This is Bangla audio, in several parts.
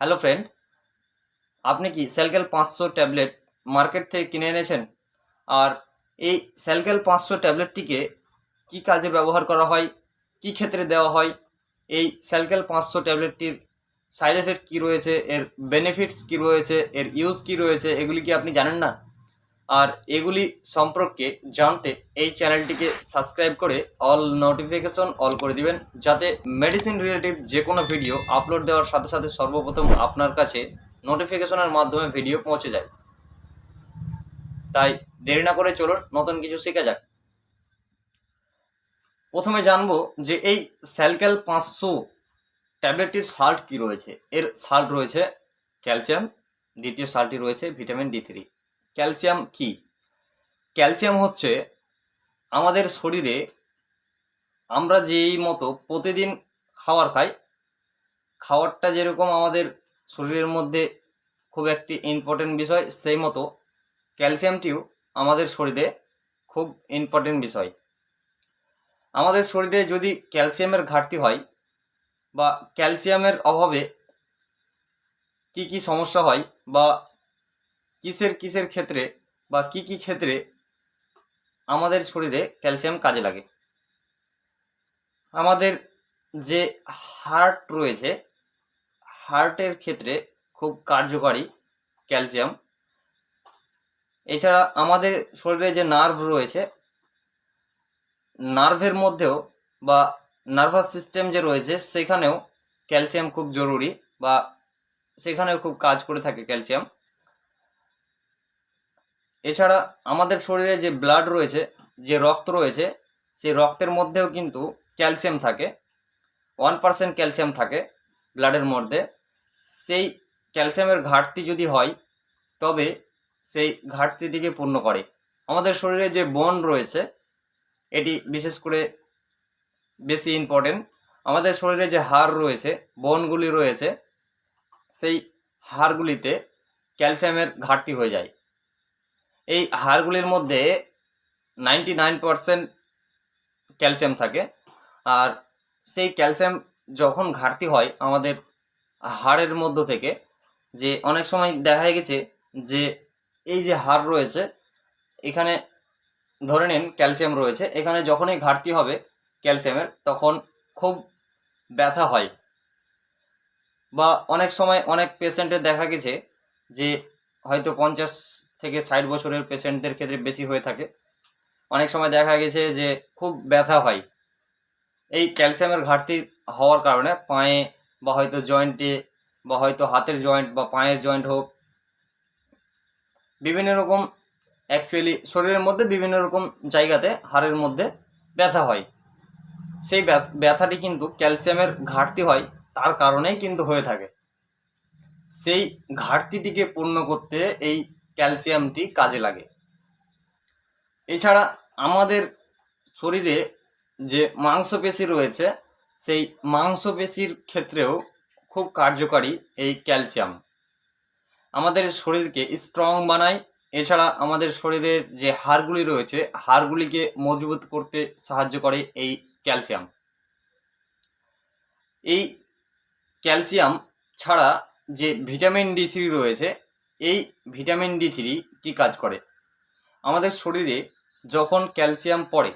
হ্যালো ফ্রেন্ড আপনি কি স্যালকেল পাঁচশো ট্যাবলেট মার্কেট থেকে কিনে এনেছেন? আর এই স্যালকেল পাঁচশো ট্যাবলেটটিকে কি কাজে ব্যবহার করা হয়? কি ক্ষেত্রে দেওয়া হয়? এই স্যালকেল পাঁচশো ট্যাবলেটটির সাইড এফেক্ট কী রয়েছে? এর বেনিফিটস কী রয়েছে? এর ইউজ কী রয়েছে? এগুলি কি আপনি জানেন না? আর এগুলি সম্পর্কে জানতে এই চ্যানেলটিকে সাবস্ক্রাইব করে অল নোটিফিকেশন অল করে দিবেন, যাতে মেডিসিন রিলেটিভ যে কোনো ভিডিও আপলোড দেওয়ার সাথে সাথে সর্বপ্রথম আপনার কাছে নোটিফিকেশনের মাধ্যমে ভিডিও পৌঁছে যায়। তাই দেরি না করে চলুন, নতুন কিছু শেখা যাক। প্রথমে জানব যে এই স্যালক্যাল পাঁচশো ট্যাবলেটটির সাল্ট কি রয়েছে? এর সাল্ট রয়েছে ক্যালসিয়াম দ্বিতীয় সাল্টটি রয়েছে ভিটামিন ডি থ্রি ক্যালসিয়াম কি? ক্যালসিয়াম হচ্ছে আমাদের শরীরে আমরা যেই মতো প্রতিদিন খাবার খাই খাবারটা যেরকম আমাদের শরীরের মধ্যে খুব একটি ইম্পর্টেন্ট বিষয়, সেই মতো ক্যালসিয়ামটিও আমাদের শরীরে খুব ইম্পর্টেন্ট বিষয়। আমাদের শরীরে যদি ক্যালসিয়ামের ঘাটতি হয় বা ক্যালসিয়ামের অভাবে কি কি সমস্যা হয় বা কিসের কিসের ক্ষেত্রে বা কি কি ক্ষেত্রে আমাদের শরীরে ক্যালসিয়াম কাজে লাগে? আমাদের যে হার্ট রয়েছে হার্টের ক্ষেত্রে খুব কার্যকারী ক্যালসিয়াম। এছাড়া আমাদের শরীরে যে নার্ভ রয়েছে নার্ভের মধ্যেও বা নার্ভাস সিস্টেম যে রয়েছে, সেখানেও ক্যালসিয়াম খুব জরুরি বা সেখানেও খুব কাজ করে থাকে ক্যালসিয়াম। এছাড়া আমাদের শরীরে যে ব্লাড রয়েছে, যে রক্ত রয়েছে, সেই রক্তের মধ্যেও কিন্তু ক্যালসিয়াম থাকে ওয়ান পার্সেন্ট ক্যালসিয়াম থাকে ব্লাডের মধ্যে। সেই ক্যালসিয়ামের ঘাটতি যদি হয়, তবে সেই ঘাটতিটিকে পূর্ণ করে। আমাদের শরীরে যে বন রয়েছে, এটি বিশেষ করে বেশি ইম্পর্টেন্ট আমাদের শরীরে যে হাড় রয়েছে বনগুলি রয়েছে, সেই হাড়গুলিতে ক্যালসিয়ামের ঘাটতি হয়ে যায়। এই হাড়গুলির মধ্যে নাইনটি নাইন ক্যালসিয়াম থাকে। আর সেই ক্যালসিয়াম যখন ঘাটতি হয় আমাদের হাড়ের মধ্য থেকে, যে অনেক সময় দেখা গেছে যে এই যে হাড় রয়েছে, এখানে ধরে নিন ক্যালসিয়াম রয়েছে, এখানে যখনই ঘাটতি হবে ক্যালসিয়ামের তখন খুব ব্যথা হয়। বা অনেক সময় অনেক পেশেন্টের দেখা গেছে যে হয়তো পঞ্চাশ থেকে ষাট বছরের পেশেন্টদের ক্ষেত্রে বেশি হয়ে থাকে। অনেক সময় দেখা গেছে যে খুব ব্যথা হয়। এই ক্যালসিয়ামের ঘাটতি হওয়ার কারণে পায়ে বা হয়তো জয়েন্টে বা হয়তো হাতের জয়েন্ট বা পায়ের জয়েন্ট হোক, বিভিন্ন রকম অ্যাকচুয়ালি শরীরের মধ্যে বিভিন্ন রকম জায়গাতে হাড়ের মধ্যে ব্যথা হয়। সেই ব্যথাটি কিন্তু ক্যালসিয়ামের ঘাটতি হয়, তার কারণেই কিন্তু হয়ে থাকে। সেই ঘাটতিটিকে পূর্ণ করতে এই ক্যালসিয়ামটি কাজে লাগে। এছাড়া আমাদের শরীরে যে মাংসপেশি রয়েছে, সেই মাংসপেশির ক্ষেত্রেও খুব কার্যকারী এই ক্যালসিয়াম। আমাদের শরীরকে স্ট্রং বানায়, এছাড়া আমাদের শরীরের যে হাড়গুলি রয়েছে, হাড়গুলিকে মজবুত করতে সাহায্য করে এই ক্যালসিয়াম। এই ক্যালসিয়াম ছাড়া যে ভিটামিন ডি থ্রি রয়েছে এই ভিটামিন ডি থ্রি কী কাজ করে? আমাদের শরীরে যখন ক্যালসিয়াম পড়ে,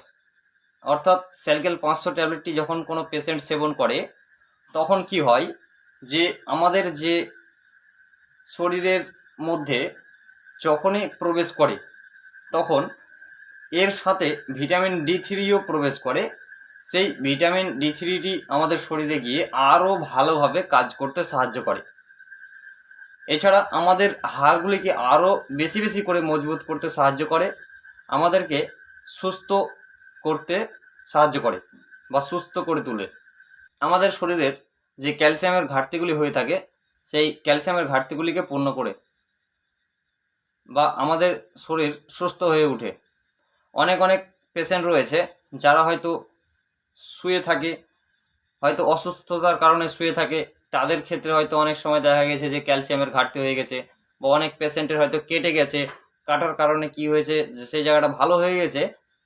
অর্থাৎ স্যালকেল পাঁচশো ট্যাবলেটটি যখন কোনো পেশেন্ট সেবন করে, তখন কি হয় যে আমাদের যে শরীরের মধ্যে যখনই প্রবেশ করে, তখন এর সাথে ভিটামিন ডি থ্রিও প্রবেশ করে। সেই ভিটামিন ডি থ্রিটি আমাদের শরীরে গিয়ে আরও ভালোভাবে কাজ করতে সাহায্য করে। এছাড়া আমাদের হাড়গুলিকে আরও বেশি বেশি করে মজবুত করতে সাহায্য করে, আমাদেরকে সুস্থ করতে সাহায্য করে বা সুস্থ করে তোলে। আমাদের শরীরের যে ক্যালসিয়ামের ঘাটতিগুলি হয়ে থাকে, সেই ক্যালসিয়ামের ঘাটতিগুলিকে পূর্ণ করে বা আমাদের শরীর সুস্থ হয়ে ওঠে। অনেক অনেক পেশেন্ট রয়েছে যারা হয়তো শুয়ে থাকে, হয়তো অসুস্থতার কারণে শুয়ে থাকে তাদের ক্ষেত্রে হয়তো অনেক সময় দেখা গেছে যে ক্যালসিয়ামের ঘাটতি হয়ে গেছে বা অনেক পেশেন্টের হয়তো কেটে গেছে, কাটার কারণে কি হয়েছে, যে সেই জায়গাটা ভালো হয়ে গেছে,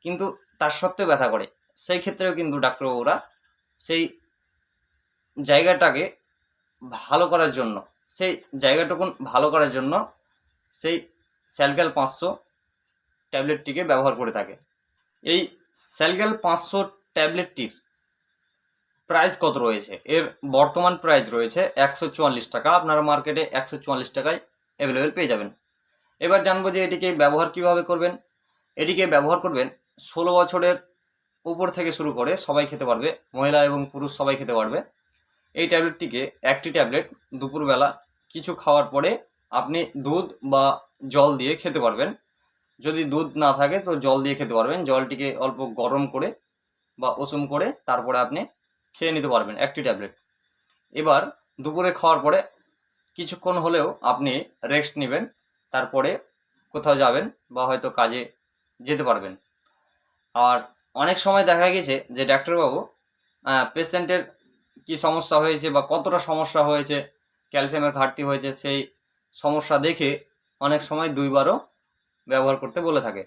কিন্তু তার সত্ত্বেও ব্যথা করে। সেই ক্ষেত্রেও কিন্তু ডাক্তারবাবুরা সেই জায়গাটাকে ভালো করার জন্য, সেই জায়গাটুকুন ভালো করার জন্য সেই স্যালগ্যাল পাঁচশো ট্যাবলেটটিকে ব্যবহার করে থাকে। এই স্যালগ্যাল পাঁচশো ট্যাবলেটটির প্রাইস কত রয়েছে? এর বর্তমান প্রাইস রয়েছে একশো চুয়াল্লিশ টাকা। আপনারা মার্কেটে একশো চুয়াল্লিশ টাকায় অ্যাভেলেবেল পেয়ে যাবেন। এবার জানব যে এটিকে ব্যবহার কীভাবে করবেন। এটিকে ব্যবহার করবেন ষোলো বছরের উপর থেকে শুরু করে সবাই খেতে পারবে, মহিলা এবং পুরুষ সবাই খেতে পারবে। এই ট্যাবলেটটিকে একটি ট্যাবলেট দুপুরবেলা কিছু খাওয়ার পরে আপনি দুধ বা জল দিয়ে খেতে পারবেন। যদি দুধ না থাকে তো জল দিয়ে খেতে পারবেন। জলটিকে অল্প গরম করে বা উষুম করে তারপরে আপনি খেয়ে নিতে পারবেন, একটি ট্যাবলেট। এবার দুপুরে খাওয়ার পরে কিছুক্ষণ হলেও আপনি রেস্ট নেবেন, তারপরে কোথাও যাবেন বা হয়তো কাজে যেতে পারবেন। আর অনেক সময় দেখা গেছে যে ডাক্তারবাবু পেশেন্টের কি সমস্যা হয়েছে বা কতটা সমস্যা হয়েছে ক্যালসিয়ামের ঘাটতি হয়েছে, সেই সমস্যা দেখে অনেক সময় দুইবারও ব্যবহার করতে বলে থাকে।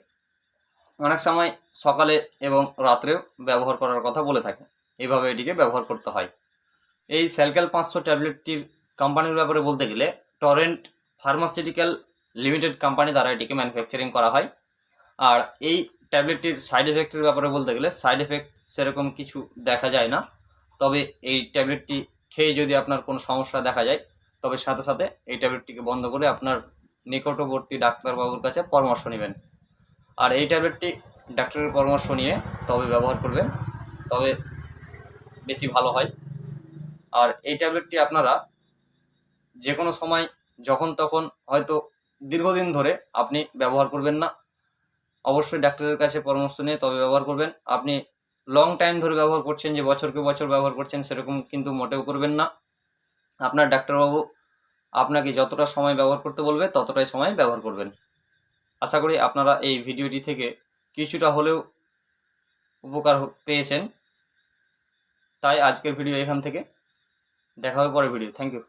অনেক সময় সকালে এবং রাত্রেও ব্যবহার করার কথা বলে থাকে। এইভাবে এটিকে ব্যবহার করতে হয়। এই স্যালক্যাল পাঁচশো ট্যাবলেটটির কোম্পানির ব্যাপারে বলতে গেলে টরেন্ট ফার্মাসিউটিক্যাল লিমিটেড কোম্পানি দ্বারা এটিকে ম্যানুফ্যাকচারিং করা হয়। আর এই ট্যাবলেটটির সাইড এফেক্টের ব্যাপারে বলতে গেলে সাইড এফেক্ট সেরকম কিছু দেখা যায় না। তবে এই ট্যাবলেটটি খেয়ে যদি আপনার কোনো সমস্যা দেখা যায়, তবে সাথে সাথে এই ট্যাবলেটটিকে বন্ধ করে আপনার নিকটবর্তী ডাক্তারবাবুর কাছে পরামর্শ নেবেন। আর এই ট্যাবলেটটি ডাক্তারের পরামর্শ নিয়ে তবে ব্যবহার করবেন। তবে বেশি ভালো হয়। আর এই ট্যাবলেটটি আপনারা যে কোনো সময়, যখন তখন হয়তো দীর্ঘদিন ধরে আপনি ব্যবহার করবেন না। অবশ্যই ডাক্তারের কাছে পরামর্শ নিয়ে তবে ব্যবহার করবেন। আপনি লং টাইম ধরে ব্যবহার করছেন, যে বছরকে বছর ব্যবহার করছেন, সেরকম কিন্তু মোটেও করবেন না। আপনার ডাক্তারবাবু আপনাকে যতটা সময় ব্যবহার করতে বলবে, ততটাই সময় ব্যবহার করবেন। আশা করি আপনারা এই ভিডিওটি থেকে কিছুটা হলেও উপকার পেয়েছেন। তাই আজকের ভিডিও এখান থেকে। দেখা হবে পরের ভিডিও। Thank you